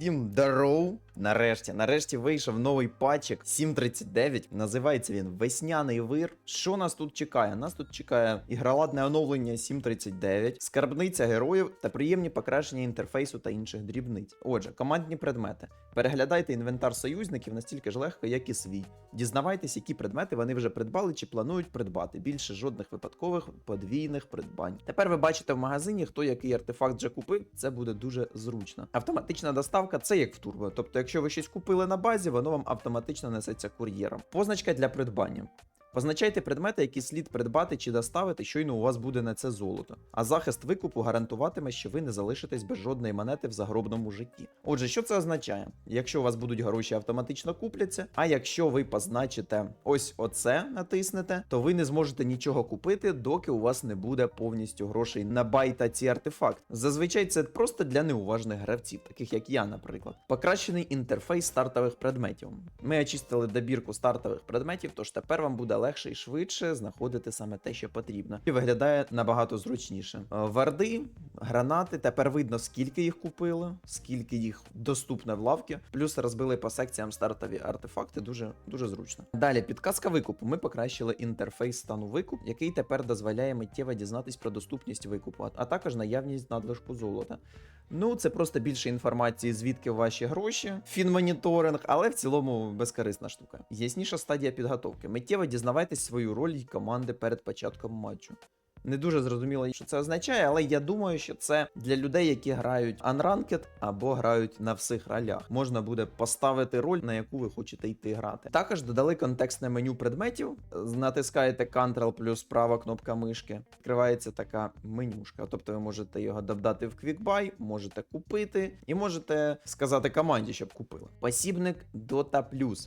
Всім здоров! Нарешті, нарешті вийшов новий патчик 7.39. Називається він Весняний вир. Що нас тут чекає? Нас тут чекає ігроладне оновлення 7.39, скарбниця героїв та приємні покращення інтерфейсу та інших дрібниць. Отже, командні предмети. Переглядайте інвентар союзників настільки ж легко, як і свій. Дізнавайтесь, які предмети вони вже придбали чи планують придбати. Більше жодних випадкових подвійних придбань. Тепер ви бачите в магазині, хто який артефакт вже купив. Це буде дуже зручно. Автоматична доставка це як в турбо. Тобто, якщо ви щось купили на базі, воно вам автоматично несеться кур'єром. Позначка для придбання. Позначайте предмети, які слід придбати чи доставити, щойно у вас буде на це золото. А захист викупу гарантуватиме, що ви не залишитесь без жодної монети в загробному житті. Отже, що це означає? Якщо у вас будуть гроші, автоматично купляться. А якщо ви позначите ось оце, натиснете, то ви не зможете нічого купити, доки у вас не буде повністю грошей на бай та ці артефакт. Зазвичай це просто для неуважних гравців, таких як я, наприклад. Покращений інтерфейс стартових предметів. Ми очистили добірку стартових предметів, тож тепер вам буде легше і швидше знаходити саме те, що потрібно. І виглядає набагато зручніше. Е, Варди, гранати, тепер видно, скільки їх купили, скільки їх доступно в лавці. Плюс розбили по секціям стартові артефакти. Дуже дуже зручно. Далі підказка викупу. Ми покращили інтерфейс стану викуп, який тепер дозволяє миттєво дізнатись про доступність викупу, а- також наявність надлишку золота. Ну, це просто більше інформації, звідки ваші гроші, фінмоніторинг, але в цілому безкорисна штука. Ясніша стадія підготовки. Миттєво дізнавайтесь свою роль і команди перед початком матчу. Не дуже зрозуміло, що це означає, але я думаю, що це для людей, які грають Unranked або грають на всіх ролях. Можна буде поставити роль, на яку ви хочете йти грати. Також додали контекстне меню предметів. Натискаєте Ctrl плюс права кнопка мишки. Відкривається така менюшка. Тобто ви можете його додати в QuickBuy, можете купити і можете сказати команді, щоб купили. Посібник Dota+.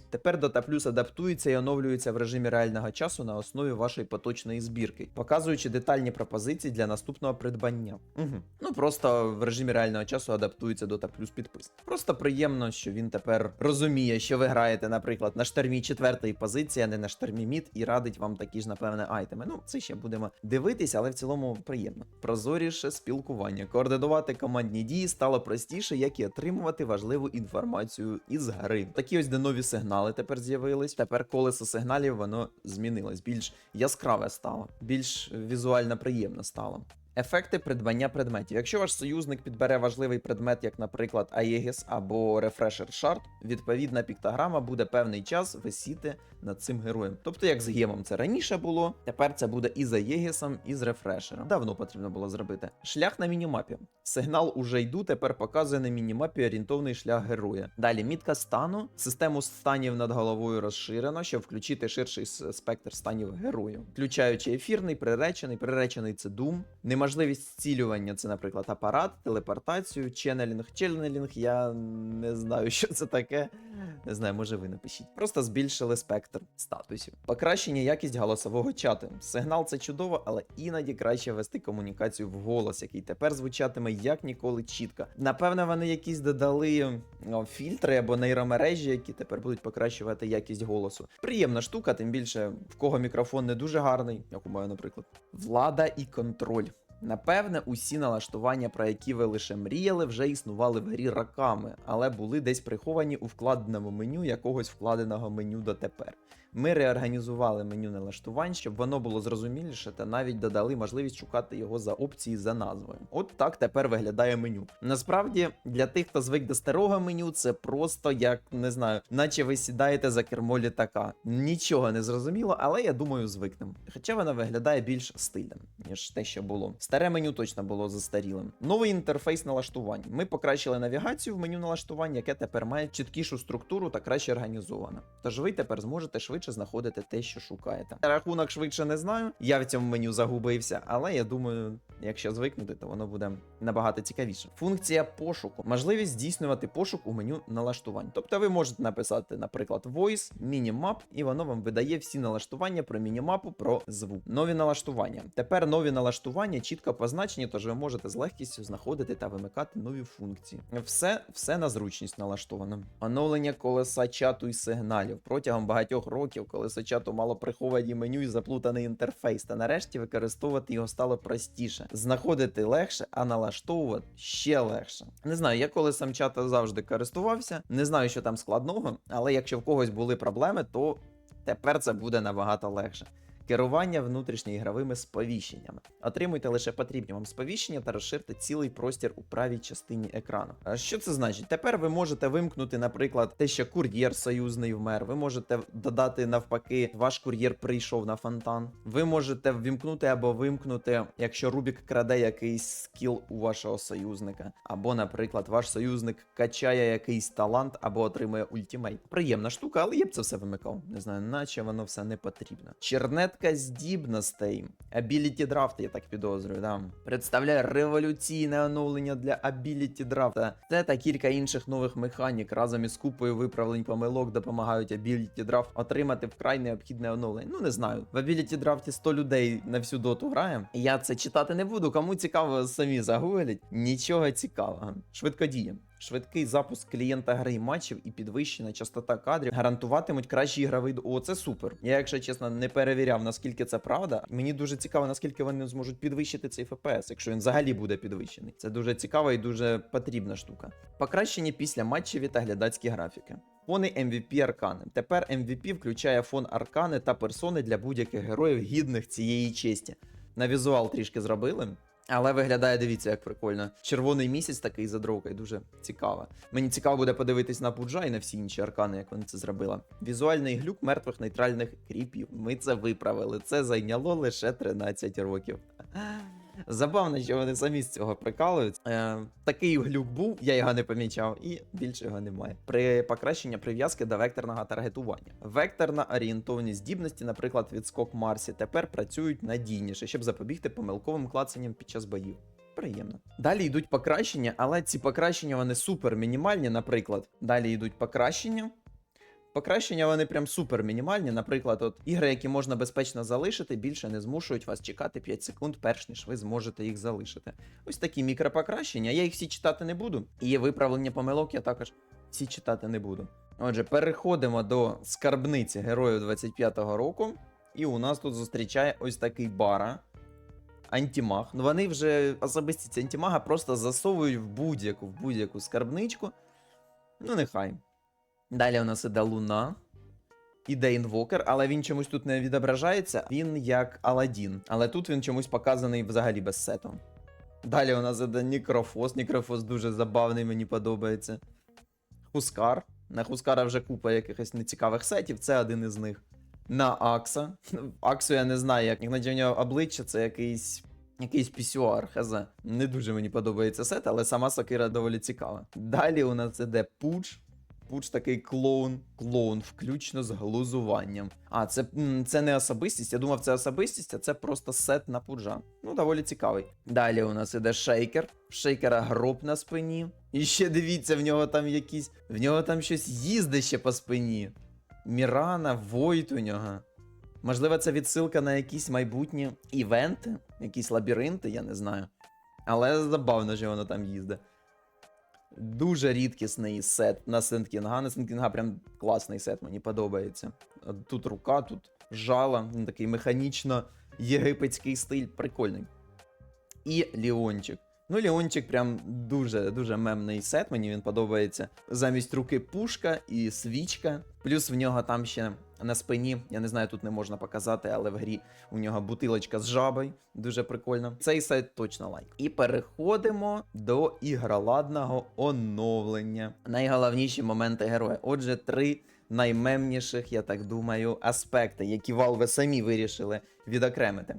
Тепер Dota+, адаптується і оновлюється в режимі реального часу на основі вашої поточної збірки, показуючи детальні пропозиції для наступного придбання. Угу. Ну просто в режимі реального часу адаптується Dota Plus підпис. Просто приємно, що він тепер розуміє, що ви граєте, наприклад, на штормі четвертої позиції, а не на штормі мід, і радить вам такі ж, напевне, айтеми. Ну, це ще будемо дивитися, але в цілому приємно. Прозоріше спілкування. Координувати командні дії стало простіше, як і отримувати важливу інформацію із гри. Такі ось де нові сигнали тепер з'явились. Тепер колесо сигналів воно змінилось, більш яскраве стало, більш візуально приємно стало. Ефекти придбання предметів. Якщо ваш союзник підбере важливий предмет, як, наприклад, Аєгіс або Refresher Shard, відповідна піктограма буде певний час висіти над цим героєм. Тобто, як з гемом це раніше було, тепер це буде і з Аєгісом, і з Рефрешером. Давно потрібно було зробити. Шлях на мінімапі. Сигнал уже йду, тепер показує на мінімапі орієнтовний шлях героя. Далі мітка стану. Систему станів над головою розширено, щоб включити ширший спектр станів героїв, включаючи ефірний, приречений, приречений це Doom. Неможливість зцілювання це, наприклад, апарат, телепортацію, ченнелінг. Ченнелінг, я не знаю, що це таке. Не знаю, може ви напишіть. Просто збільшили спектр статусів. Покращення якість голосового чату. Сигнал це чудово, але іноді краще вести комунікацію в голос, який тепер звучатиме як ніколи чітко. Напевно, вони якісь додали о, фільтри або нейромережі, які тепер будуть покращувати якість голосу. Приємна штука, тим більше в кого мікрофон не дуже гарний, як у мене, наприклад. Влада і контроль. Напевне, усі налаштування, про які ви лише мріяли, вже існували в грі роками, але були десь приховані у вкладеному меню якогось вкладеного меню дотепер. Ми реорганізували меню налаштувань, щоб воно було зрозуміліше, та навіть додали можливість шукати його за опції за назвою. От так тепер виглядає меню. Насправді, для тих, хто звик до старого меню, це просто як не знаю, наче ви сідаєте за кермо літака. Нічого не зрозуміло, але я думаю, звикнемо. Хоча воно виглядає більш стильним, ніж те, що було. Старе меню точно було застарілим. Новий інтерфейс налаштувань. Ми покращили навігацію в меню налаштувань, яке тепер має чіткішу структуру та краще організоване. Тож ви тепер зможете швидше знаходити те, що шукаєте. Рахунок швидше не знаю. Я в цьому меню загубився, але я думаю, якщо звикнути, то воно буде набагато цікавіше. Функція пошуку. Можливість здійснювати пошук у меню налаштувань. Тобто ви можете написати, наприклад, voice, мінімап, і воно вам видає всі налаштування про мінімапу, про звук. Нові налаштування. Тепер нові налаштування чітко позначені, тож ви можете з легкістю знаходити та вимикати нові функції. Все, все на зручність налаштовано. Оновлення колеса чату і сигналів. Протягом багатьох років колесо сочату мало приховані меню і заплутаний інтерфейс. Та нарешті використовувати його стало простіше. Знаходити легше, а налаштовувати ще легше. Не знаю, я коли чата завжди користувався. Не знаю, що там складного, але якщо в когось були проблеми, то тепер це буде набагато легше. Керування внутрішньоігровими сповіщеннями. Отримуйте лише потрібні вам сповіщення та розширте цілий простір у правій частині екрану. А що це значить? Тепер ви можете вимкнути, наприклад, те, що кур'єр союзний вмер. Ви можете додати навпаки, ваш кур'єр прийшов на фонтан. Ви можете ввімкнути або вимкнути, якщо Рубік краде якийсь скіл у вашого союзника, або, наприклад, ваш союзник качає якийсь талант або отримує ультімейт. Приємна штука, але я б це все вимикав. Не знаю, наче воно все не потрібно. Чернетка здібностей. Ability Draft, я так підозрюю, да. Представляє революційне оновлення для Ability Draft. Це та кілька інших нових механік разом із купою виправлень помилок допомагають Ability Draft отримати вкрай необхідне оновлення. Ну не знаю. В Ability Draft 100 людей на всю доту грає. Я це читати не буду. Кому цікаво, самі загуглять. Нічого цікавого. Швидкодіє. Швидкий запуск клієнта гри матчів і підвищена частота кадрів гарантуватимуть кращий ігровий. О, це супер. Я, якщо чесно, не перевіряв, наскільки це правда. Мені дуже цікаво, наскільки вони зможуть підвищити цей FPS, якщо він взагалі буде підвищений. Це дуже цікава і дуже потрібна штука. Покращені після матчеві та глядацькі графіки. Фони MVP Аркани. Тепер MVP включає фон Аркани та персони для будь-яких героїв гідних цієї честі. На візуал трішки зробили. Але виглядає, дивіться, як прикольно. Червоний місяць такий задровкою, дуже цікаво. Мені цікаво буде подивитись на Пуджа і на всі інші аркани, як вони це зробили. Візуальний глюк мертвих нейтральних кріпів. Ми це виправили. Це зайняло лише 13 років. Забавно, що вони самі з цього прикалують. Е, такий глюк був, я його не помічав, і більше його немає. При покращенні прив'язки до векторного таргетування. Векторна орієнтовні здібності, наприклад, відскок Марсі, тепер працюють надійніше, щоб запобігти помилковим клацанням під час боїв. Приємно. Далі йдуть покращення, але ці покращення вони супер мінімальні. Наприклад, далі йдуть покращення. Покращення вони прям супер мінімальні. Наприклад, от ігри, які можна безпечно залишити, більше не змушують вас чекати 5 секунд, перш ніж ви зможете їх залишити. Ось такі мікропокращення. Я їх всі читати не буду. І є виправлення помилок, я також всі читати не буду. Отже, переходимо до скарбниці героїв 25-го року. І у нас тут зустрічає ось такий бара. Антімаг. Ну вони вже особисті ці антімага просто засовують в будь-яку в будь-яку скарбничку. Ну, нехай. Далі у нас іде Луна. Іде інвокер, але він чомусь тут не відображається. Він як Аладдін. Але тут він чомусь показаний взагалі без сету. Далі у нас іде Нікрофос. Нікрофос дуже забавний, мені подобається. Хускар. На Хускара вже купа якихось нецікавих сетів, це один із них. На Акса. Аксу я не знаю, як в нього обличчя це якийсь. Якийсь пісюар, хз. Не дуже мені подобається сет, але сама Сокира доволі цікава. Далі у нас іде Пуч. Пуч такий клоун, клоун, включно з глузуванням. А, це, це не особистість. Я думав, це особистість, а це просто сет на пуджа. Ну, доволі цікавий. Далі у нас іде шейкер. В шейкера гроб на спині. І ще дивіться, в нього там якісь. В нього там щось їздить ще по спині. Мірана, Войт у нього. Можливо, це відсилка на якісь майбутні івенти, якісь лабіринти, я не знаю. Але забавно, що воно там їздить. Дуже рідкісний сет на Сенткінга. На Сенткінга прям класний сет, мені подобається. Тут рука, тут жало, він такий механічно єгипетський стиль, прикольний. І Ліончик. Ну, Ліончик прям дуже дуже мемний сет, мені він подобається. Замість руки пушка і свічка. Плюс в нього там ще на спині, я не знаю, тут не можна показати, але в грі у нього бутилочка з жабою. Дуже прикольно. Цей сайт точно лайк. І переходимо до ігроладного оновлення. Найголовніші моменти героя. Отже, три наймемніших, я так думаю, аспекти, які Valve самі вирішили відокремити.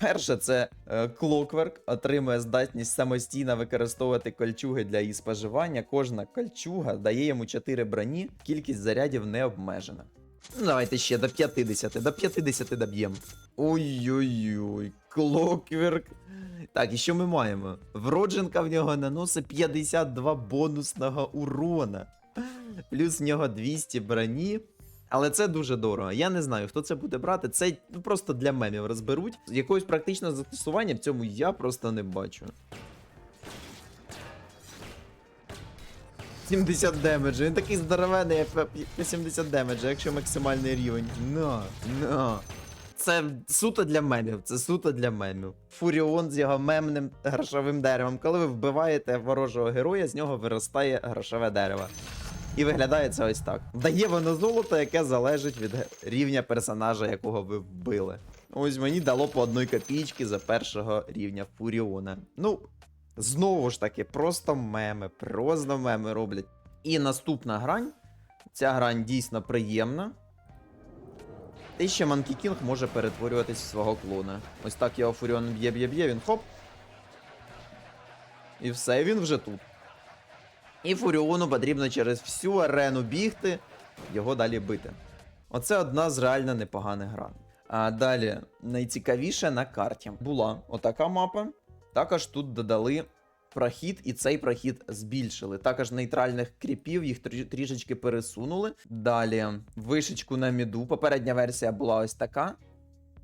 Перше, це е, Clockwork отримує здатність самостійно використовувати кольчуги для її споживання. Кожна кольчуга дає йому 4 броні, кількість зарядів не обмежена. Давайте ще до 50, до 50 доб'ємо. Ой-ой-ой, Clockwork. Так, і що ми маємо? Вродженка в нього наносить 52 бонусного урона. Плюс в нього 200 броні. Але це дуже дорого. Я не знаю, хто це буде брати. Це ну, просто для мемів розберуть. Якогось практичного застосування в цьому я просто не бачу. 70 демеджа. Він такий здоровений, по- по 70 демеджа, якщо максимальний рівень. На, на. Це суто для мемів. Це суто для мемів. Фуріон з його мемним грошовим деревом. Коли ви вбиваєте ворожого героя, з нього виростає грошове дерево. І виглядає це ось так. Дає воно золото, яке залежить від рівня персонажа, якого ви вбили. Ось мені дало по одної копійки за першого рівня Фуріона. Ну, знову ж таки, просто меми, просто меми роблять. І наступна грань. Ця грань дійсно приємна. Те, що Манкі Кінг може перетворюватись в свого клона. Ось так його Фуріон б'є, б'є, б'є, він хоп. І все, він вже тут. І Фуріону потрібно через всю арену бігти, його далі бити. Оце одна з реально непоганих гран. А далі найцікавіше на карті була отака мапа. Також тут додали прохід, і цей прохід збільшили. Також нейтральних кріпів їх трішечки пересунули. Далі вишечку на міду. Попередня версія була ось така.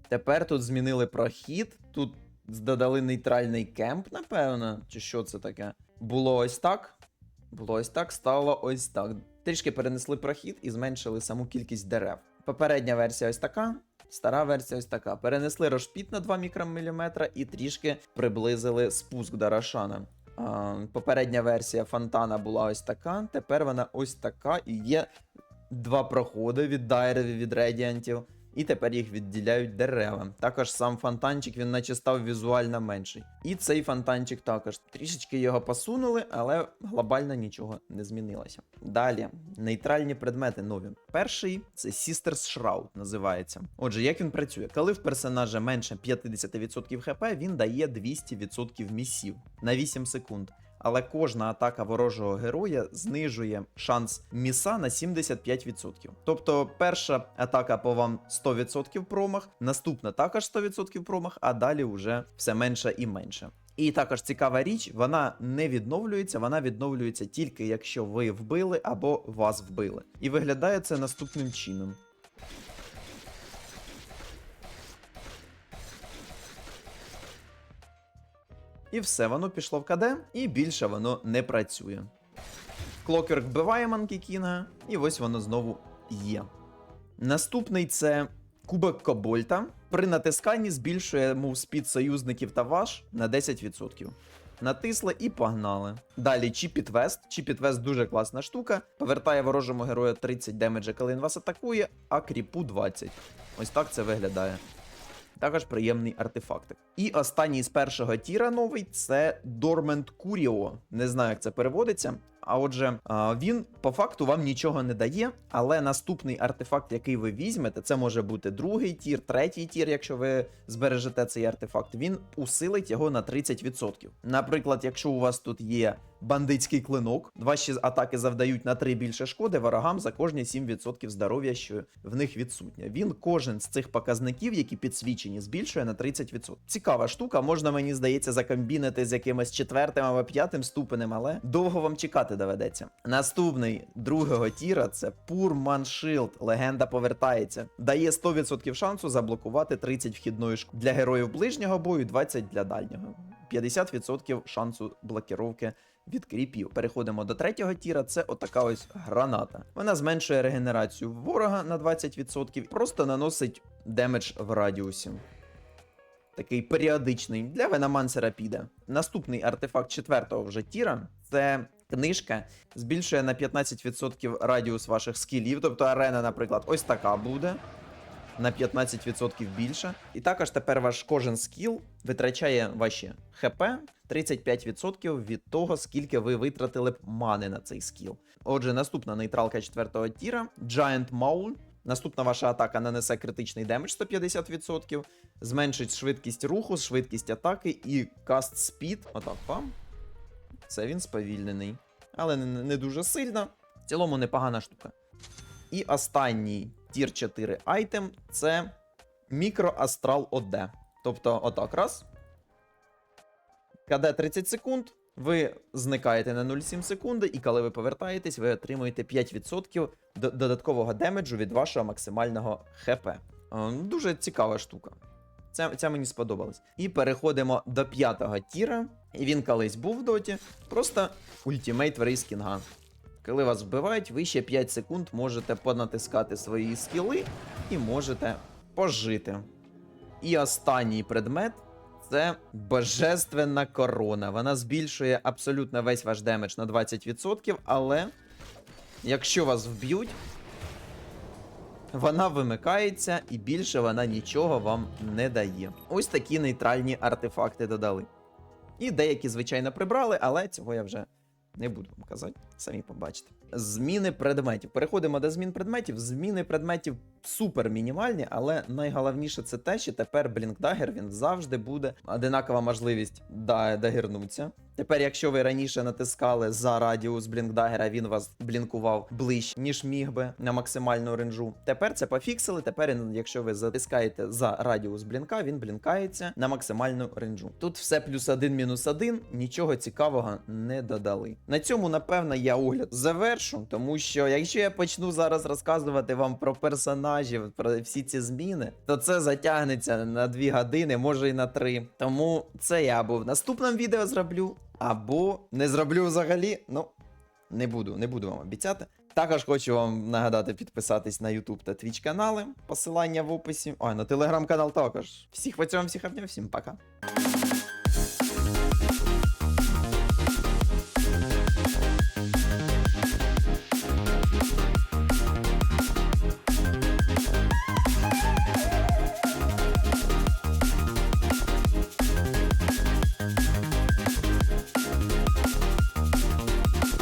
Тепер тут змінили прохід. Тут додали нейтральний кемп, напевно. Чи що це таке? Було ось так. Було ось так, стало ось так. Трішки перенесли прохід і зменшили саму кількість дерев. Попередня версія ось така, стара версія ось така. Перенесли розпіт на 2 мікроміліметра і трішки приблизили спуск до Рошана. Попередня версія фонтана була ось така, тепер вона ось така, і є два проходи від дайреві, від радіантів. І тепер їх відділяють дерева. Також сам фонтанчик він наче став візуально менший. І цей фонтанчик також. Трішечки його посунули, але глобально нічого не змінилося. Далі, нейтральні предмети нові. Перший це Sisters Shroud називається. Отже, як він працює? Коли в персонажа менше 50% хп, він дає 200% місів на 8 секунд. Але кожна атака ворожого героя знижує шанс міса на 75%. Тобто перша атака по вам 100% промах, наступна також 100% промах, а далі вже все менше і менше. І також цікава річ, вона не відновлюється, вона відновлюється тільки якщо ви вбили або вас вбили. І виглядає це наступним чином. І все, воно пішло в КД, і більше воно не працює. Клокерк вбиває Манкі Кінга, і ось воно знову є. Наступний це Кубок Кобольта. При натисканні збільшує мов спід союзників та ваш на 10%. Натисли і погнали. Далі. Чіпіт Вест дуже класна штука. Повертає ворожому герою 30 демеджа, коли він вас атакує, а кріпу 20. Ось так це виглядає. Також приємний артефактик. І останній з першого тіра новий це Dormant Curio. Не знаю, як це переводиться. А отже, він по факту вам нічого не дає, але наступний артефакт, який ви візьмете, це може бути другий тір, третій тір, якщо ви збережете цей артефакт, він усилить його на 30%. Наприклад, якщо у вас тут є бандитський клинок, ваші атаки завдають на 3 більше шкоди ворогам за кожні 7% здоров'я, що в них відсутнє. Він кожен з цих показників, які підсвічені, збільшує на 30%. Цікава штука, можна, мені здається, закомбінити з якимось четвертим або п'ятим ступенем, але довго вам чекати доведеться. Наступний другого тіра це Shield. Легенда повертається. Дає 100% шансу заблокувати 30 вхідної шкоди для героїв ближнього бою, 20 для дальнього. 50% шансу блокіровки від кріпів. Переходимо до третього тіра. Це отака ось граната. Вона зменшує регенерацію ворога на 20%, просто наносить демедж в радіусі. Такий періодичний для Веномансера піде. Наступний артефакт четвертого вже тіра це книжка. Збільшує на 15% радіус ваших скілів. Тобто арена, наприклад, ось така буде. На 15% більше. І також тепер ваш кожен скіл витрачає ваші ХП 35% від того, скільки ви витратили б мани на цей скіл. Отже, наступна нейтралка 4 тіра Giant Maul. Наступна ваша атака нанесе критичний демедж 150%, зменшить швидкість руху, швидкість атаки і каст спід. Отак вам. Це він сповільнений. Але не, не дуже сильно. В цілому непогана штука. І останній тір 4 айтем це мікроастрал ОД. Тобто, отак раз. КД 30 секунд, Ви зникаєте на 0,7 секунди, і коли ви повертаєтесь, ви отримуєте 5% до- додаткового демеджу від вашого максимального ХП. Е, Дуже цікава штука. Це, це мені сподобалось. І переходимо до п'ятого тіра. Він колись був в доті. Просто ультимейт в рейс кінга. Коли вас вбивають, ви ще 5 секунд можете понатискати свої скіли і можете пожити. І останній предмет це божественна корона. Вона збільшує абсолютно весь ваш демедж на 20%, але якщо вас вб'ють, вона вимикається і більше вона нічого вам не дає. Ось такі нейтральні артефакти додали. І деякі, звичайно, прибрали, але цього я вже не буду вам казати, самі побачите. Зміни предметів. Переходимо до змін предметів. Зміни предметів супер мінімальні, але найголовніше це те, що тепер Блінкдагер він завжди буде одинакова можливість да, дагернутися. Тепер, якщо ви раніше натискали за радіус Блінкдагера, він вас блінкував ближче, ніж міг би на максимальну ренжу. Тепер це пофіксили. Тепер, якщо ви затискаєте за радіус блінка, він блінкається на максимальну ренжу. Тут все плюс один, мінус один, нічого цікавого не додали. На цьому, напевно, я огляд завершу, тому що якщо я почну зараз розказувати вам про персонажів, про всі ці зміни, то це затягнеться на 2 години, може і на 3. Тому це я або в наступному відео зроблю, або не зроблю взагалі. Ну, не буду, не буду вам обіцяти. Також хочу вам нагадати підписатись на YouTube та Twitch канали. Посилання в описі. Ой, на телеграм-канал також. Всіх по цьому, всіх обняв, всім пока.